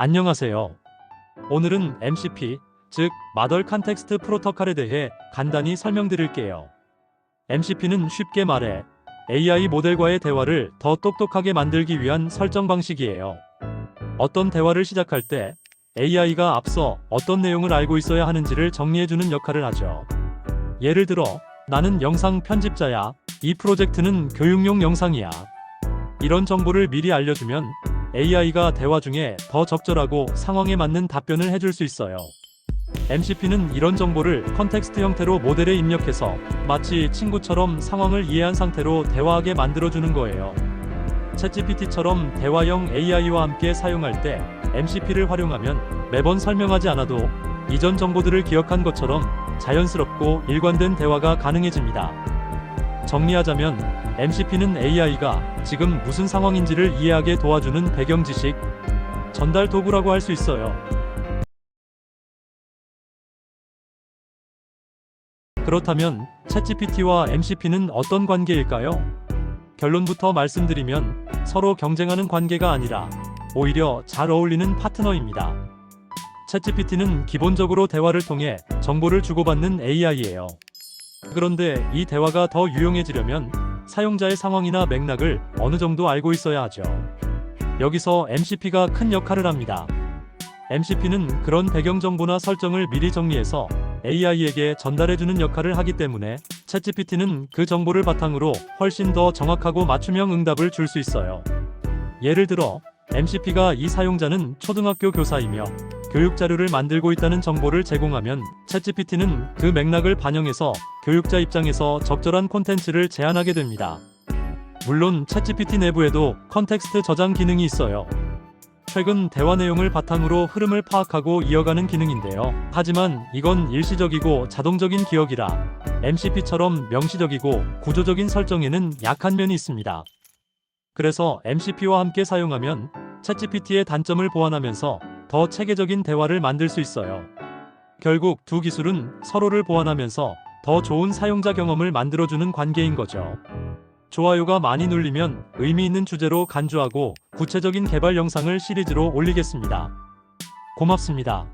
안녕하세요. 오늘은 MCP, 즉 마덜 컨텍스트 프로토콜에 대해 간단히 설명드릴게요. MCP는 쉽게 말해 AI 모델과의 대화를 더 똑똑하게 만들기 위한 설정 방식이에요. 어떤 대화를 시작할 때 AI가 앞서 어떤 내용을 알고 있어야 하는지를 정리해주는 역할을 하죠. 예를 들어, 나는 영상 편집자야. 이 프로젝트는 교육용 영상이야. 이런 정보를 미리 알려주면 AI가 대화 중에 더 적절하고 상황에 맞는 답변을 해줄 수 있어요. MCP는 이런 정보를 컨텍스트 형태로 모델에 입력해서 마치 친구처럼 상황을 이해한 상태로 대화하게 만들어주는 거예요. 챗GPT처럼 대화형 AI와 함께 사용할 때 MCP를 활용하면 매번 설명하지 않아도 이전 정보들을 기억한 것처럼 자연스럽고 일관된 대화가 가능해집니다. 정리하자면 MCP는 AI가 지금 무슨 상황인지를 이해하게 도와주는 배경 지식, 전달 도구라고 할 수 있어요. 그렇다면 챗GPT와 MCP는 어떤 관계일까요? 결론부터 말씀드리면 서로 경쟁하는 관계가 아니라 오히려 잘 어울리는 파트너입니다. 챗GPT는 기본적으로 대화를 통해 정보를 주고받는 AI예요. 그런데 이 대화가 더 유용해지려면 사용자의 상황이나 맥락을 어느 정도 알고 있어야 하죠. 여기서 MCP가 큰 역할을 합니다. MCP는 그런 배경 정보나 설정을 미리 정리해서 AI에게 전달해주는 역할을 하기 때문에 챗GPT는 그 정보를 바탕으로 훨씬 더 정확하고 맞춤형 응답을 줄 수 있어요. 예를 들어, MCP가 이 사용자는 초등학교 교사이며 교육 자료를 만들고 있다는 정보를 제공하면 챗GPT는 그 맥락을 반영해서 교육자 입장에서 적절한 콘텐츠를 제안하게 됩니다. 물론 챗GPT 내부에도 컨텍스트 저장 기능이 있어요. 최근 대화 내용을 바탕으로 흐름을 파악하고 이어가는 기능인데요. 하지만 이건 일시적이고 자동적인 기억이라 MCP처럼 명시적이고 구조적인 설정에는 약한 면이 있습니다. 그래서 MCP와 함께 사용하면 챗GPT의 단점을 보완하면서 더 체계적인 대화를 만들 수 있어요. 결국 두 기술은 서로를 보완하면서 더 좋은 사용자 경험을 만들어주는 관계인 거죠. 좋아요가 많이 눌리면 의미 있는 주제로 간주하고 구체적인 개발 영상을 시리즈로 올리겠습니다. 고맙습니다.